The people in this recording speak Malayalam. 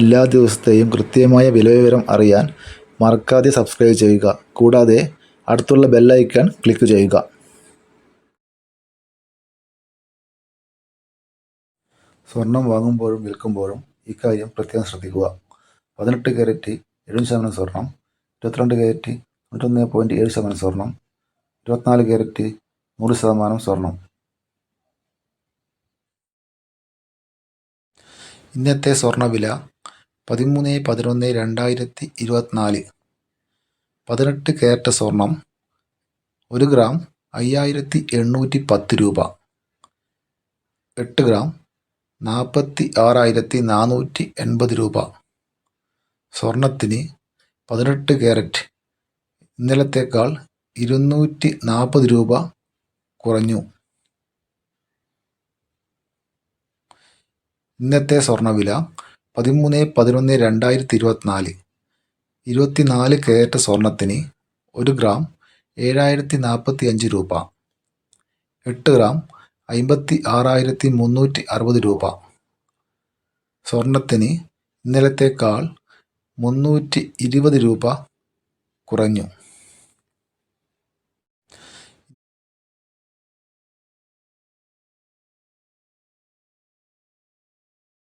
എല്ലാ ദിവസത്തെയും കൃത്യമായ വിലവിവരം അറിയാൻ മറക്കാതെ സബ്സ്ക്രൈബ് ചെയ്യുക. കൂടാതെ അടുത്തുള്ള ബെല്ലൈക്കൺ ക്ലിക്ക് ചെയ്യുക. സ്വർണം വാങ്ങുമ്പോഴും വിൽക്കുമ്പോഴും ഇക്കാര്യം പ്രത്യേകം ശ്രദ്ധിക്കുക. പതിനെട്ട് കാരറ്റ് എഴുപത് ശതമാനം സ്വർണം ഇരുപത്തിരണ്ട് കാരറ്റ് തൊണ്ണൂറ്റൊന്ന് പോയിന്റ് ഏഴ് ശതമാനം സ്വർണം ഇരുപത്തിനാല് കാരറ്റ് നൂറ് ശതമാനം സ്വർണം. ഇന്നത്തെ സ്വർണവില പതിമൂന്ന് പതിനൊന്ന് രണ്ടായിരത്തി ഇരുപത്തിനാല്. പതിനെട്ട് കാരറ്റ് സ്വർണം ഒരു ഗ്രാം അയ്യായിരത്തി എണ്ണൂറ്റി പത്ത് രൂപ. എട്ട് ഗ്രാം നാൽപ്പത്തി ആറായിരത്തി നാനൂറ്റി എൺപത് രൂപ. സ്വർണത്തിന് പതിനെട്ട് കാരറ്റ് ഇന്നലത്തേക്കാൾ ഇരുന്നൂറ്റി നാൽപ്പത് രൂപ കുറഞ്ഞു. ഇന്നത്തെ സ്വർണവില പതിമൂന്ന് പതിനൊന്ന് രണ്ടായിരത്തി ഇരുപത്തിനാല് ഇരുപത്തിനാല് കയറ്റ സ്വർണത്തിന് ഒരു ഗ്രാം ഏഴായിരത്തി നാൽപ്പത്തി അഞ്ച് രൂപ. എട്ട് ഗ്രാം അമ്പത്തി ആറായിരത്തി മുന്നൂറ്റി അറുപത് രൂപ. സ്വർണത്തിന് ഇന്നലത്തേക്കാൾ മുന്നൂറ്റി ഇരുപത് രൂപ കുറഞ്ഞു.